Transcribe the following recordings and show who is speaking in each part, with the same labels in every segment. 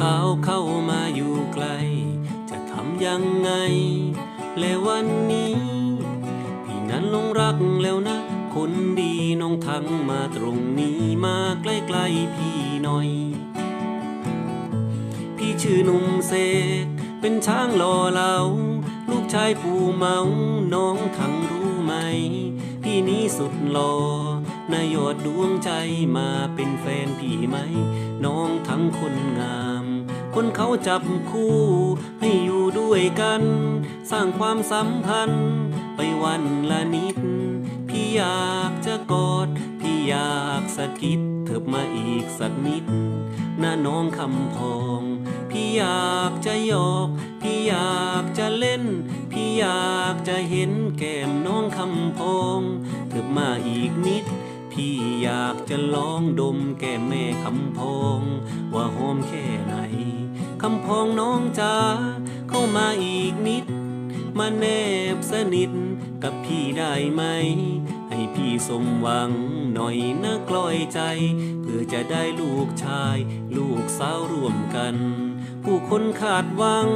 Speaker 1: สาวเข้ามาอยู่ไกล จะทำยังไง และวันนี้ พี่นั้นลงรักแล้วนะ คนดีน้องทั้งมาตรงนี้มาใกล้ๆพี่หน่อย พี่ชื่อนุ่มเสกเป็นช้างหล่อเหลาลูกชายผู้เมาน้องทั้งรู้ไหม พี่นี้สุดหล่อนายอดดวงใจมาเป็นแฟนพี่ไหม น้องทั้งคนงาม คนเขาจับคู่ให้อยู่ด้วยกัน สร้างความสัมพันธ์ ไปวันละนิด พี่อยากจะกอด พี่อยากสะกิดเถิบมาอีกสักนิดหน้าน้องคำพอง พี่อยากจะหยอก พี่อยากจะเล่น พี่อยากจะเห็นแก้มน้องคำพองเถิบมาอีกนิด พี่อยากจะลองดมแก้มแม่คำพองว่าหอมแค่ไหนคำพองน้องจ๋าเข้ามาอีกนิด มาแนบสนิทกับพี่ได้ไหม ให้พี่สมหวังหน่อยนะกล้อยใจ เพื่อจะได้ลูกชาย ลูกสาวร่วมกัน ผู้คนขาดหวัง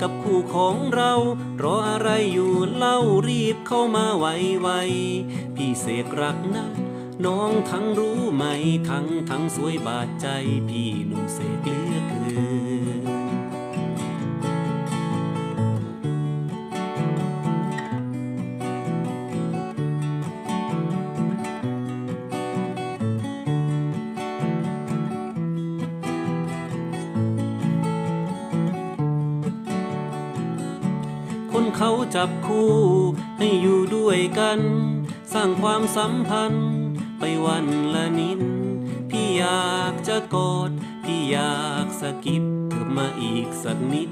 Speaker 1: กับคู่ของเรา รออะไรอยู่เล่ารีบเข้ามาไวๆพี่เสกรักนะ น้องทั้งรู้ไหมทั้งทั้งสวยบาดใจพี่หนุ่มเสกเหลือเกินคนเขาจับคู่ให้อยู่ด้วยกัน สร้างความสัมพันธ์ ไปวันละนิดพี่อยากจะกอดพี่อยากสะกิดเธอมาอีกสักนิด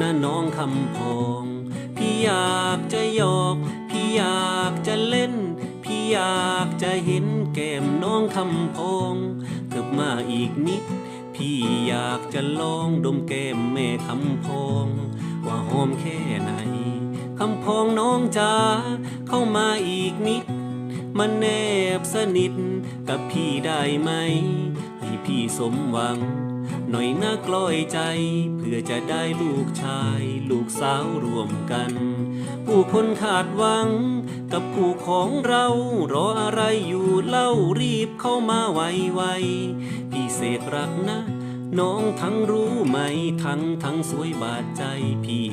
Speaker 1: น้าน้องคำพอง พี่อยากจะหยอก พี่อยากจะเล่น พี่อยากจะเห็นแก้มน้องคำพองเธอมาอีกนิด พี่อยากจะลองดมแก้มแม่คำพองว่าหอมแค่ไหนคำพองน้องจ๋าเข้ามาอีกนิด มาแนบสนิทกับพี่ได้ไหม ให้พี่สมหวัง หน่อยนะกล้อยใจ เพื่อจะได้ลูกชาย ลูกสาวรวมกัน ผู้คนขาดหวัง กับคู่ของเรารออะไรอยู่เล่ารีบเข้ามาไวๆพี่เสกรักนะน้องทั้งรู้ไหมทั้งทั้งสวยบาดใจพี่